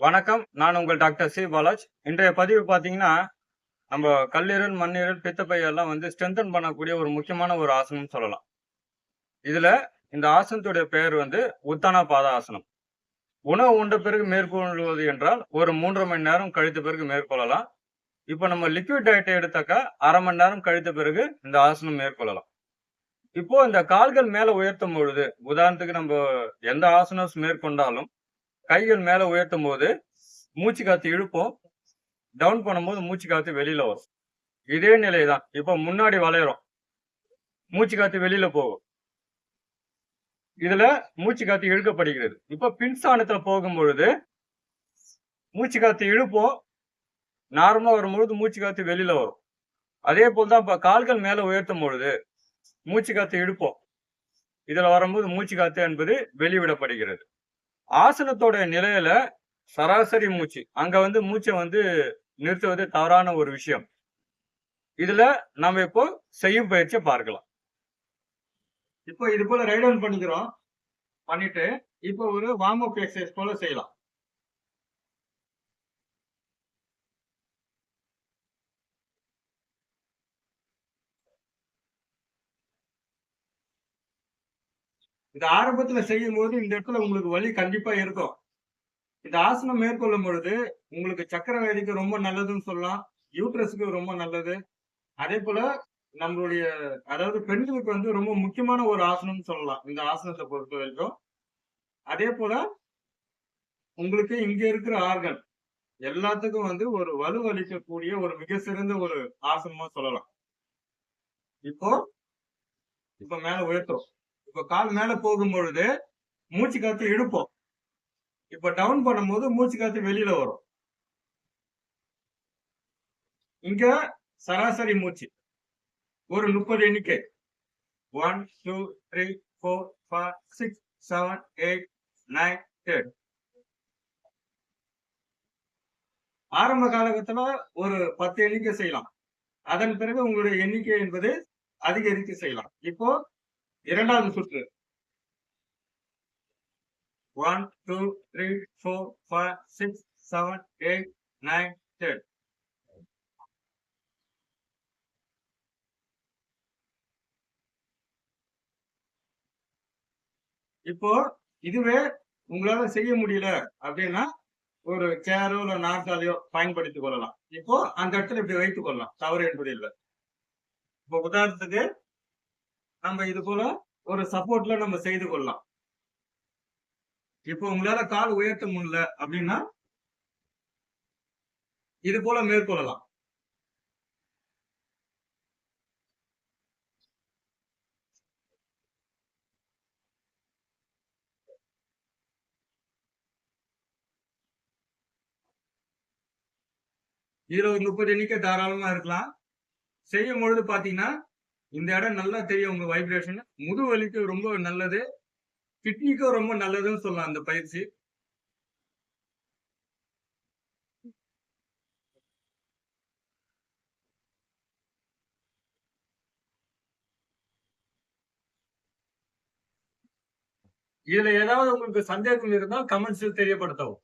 வணக்கம். நான் உங்கள் டாக்டர் சி. பாலாஜ். இன்றைய பதிவு பார்த்தீங்கன்னா நம்ம கல்லீரல் மண்ணீரல் பித்தப்பையெல்லாம் வந்து ஸ்ட்ரென்தன் பண்ணக்கூடிய ஒரு முக்கியமான ஒரு ஆசனம் சொல்லலாம். இதில் இந்த ஆசனத்துடைய பெயர் வந்து உத்தான பாத ஆசனம். உணவு உண்ட பிறகு மேற்கொள்வது என்றால் ஒரு மூன்றரை மணி நேரம் கழித்த பிறகு மேற்கொள்ளலாம். இப்போ நம்ம லிக்விட் டயட்டை எடுத்தாக்கா அரை மணி நேரம் கழித்த பிறகு இந்த ஆசனம் மேற்கொள்ளலாம். இப்போ இந்த கால்கள் மேலே உயர்த்தும் பொழுது உதாரணத்துக்கு நம்ம எந்த ஆசனம் மேற்கொண்டாலும் கைகள் மேல உயர்த்தும் போது மூச்சு காத்து இழுப்போம். டவுன் பண்ணும்போது மூச்சு காத்து வெளியில வரும். இதே நிலை தான் இப்போ முன்னாடி வளையிறோம். மூச்சு காத்து வெளியில போகும். இதுல மூச்சு காத்து இழுக்கப்படுகிறது. இப்போ பின்ஸ்தானத்துல போகும் பொழுது மூச்சு காத்து இழுப்போம். நார்மலா வரும்பொழுது மூச்சு காத்து வெளியில வரும். அதே போல் தான் இப்போ கால்கள் மேல உயர்த்தும் பொழுது மூச்சு காத்து இழுப்போம். இதுல வரும்போது மூச்சு காத்து என்பது வெளிவிடப்படுகிறது. ஆசனத்தோட நிலையில சராசரி மூச்சு. அங்க வந்து மூச்சை வந்து நிறுத்துவது தவறான ஒரு விஷயம். இதுல நம்ம இப்போ செய்யும் பயிற்சியை பார்க்கலாம். இப்போ இது போல ரைட் பண்ணிக்கிறோம். பண்ணிட்டு இப்போ ஒரு வார்ம் அப் எக்ஸசைஸ் போல செய்யலாம். இந்த ஆரம்பத்துல செய்யும் போது இந்த இடத்துல உங்களுக்கு வலி கண்டிப்பா இருக்கும். இந்த ஆசனம் மேற்கொள்ளும் பொழுது உங்களுக்கு சக்கர வேதிக்கு ரொம்ப நல்லதுன்னு சொல்லலாம். யூட்ரஸுக்கு ரொம்ப நல்லது. அதே போல நம்மளுடைய அதாவது பெண்களுக்கு வந்து ரொம்ப முக்கியமான ஒரு ஆசனம்னு சொல்லலாம். இந்த ஆசனத்தை பொறுத்த வரைக்கும். அதே போல உங்களுக்கு இங்க இருக்கிற ஆர்கன் எல்லாத்துக்கும் வந்து ஒரு வலுவளிக்கக்கூடிய ஒரு மிக சிறந்த ஒரு ஆசனமா சொல்லலாம். இப்போ இப்ப மேல உயர்த்துறோம். இப்போ கால் மேலே போகும் பொழுது மூச்சு காற்று இழுப்போம். இப்போ டவுன் பண்ணும்போது மூச்சு காற்று வெளியில வரும். இங்க சராசரி மூச்சு. ஒரு முப்பது எண்ணிக்கை. One two three four five six seven eight nine ten ஆரம்ப காலகட்டத்தில் ஒரு பத்து எண்ணிக்கை செய்யலாம். அதன் பிறகு உங்களுடைய எண்ணிக்கை என்பது அதிகரித்து செய்யலாம். இப்போ இரண்டாவது சுற்று. One two three four five six seven eight nine ten இப்போ இதுவே உங்களால செய்ய முடியல அப்படின்னா ஒரு சேரோ இல்ல நாற்காலியோ பயன்படுத்திக் கொள்ளலாம். இப்போ அந்த இடத்துல இப்படி வைத்துக் கொள்ளலாம். தவறு என்பது இல்லை. இப்போ உதாரணத்துக்கு நம்ம இது போல ஒரு சப்போர்ட்ல நம்ம செய்து கொள்ளலாம். இப்போ உங்களால கால் உயர்த்த முடியல அப்படின்னா இது போல மேற்கொள்ளலாம். இருபது முப்பது எண்ணிக்கை தாராளமா இருக்கலாம். செய்யும் பொழுது பாத்தீங்கன்னா இந்த இடம் நல்லா தெரியும் உங்க வைப்ரேஷன் முதுவலிக்கு ரொம்ப நல்லது. கிட்னிக்கும் ரொம்ப நல்லதுன்னு சொல்லலாம் அந்த பயிற்சி. இதுல ஏதாவது உங்களுக்கு சந்தேகம் இருந்தால் கமெண்ட்ஸில் தெரியப்படுத்தவும்.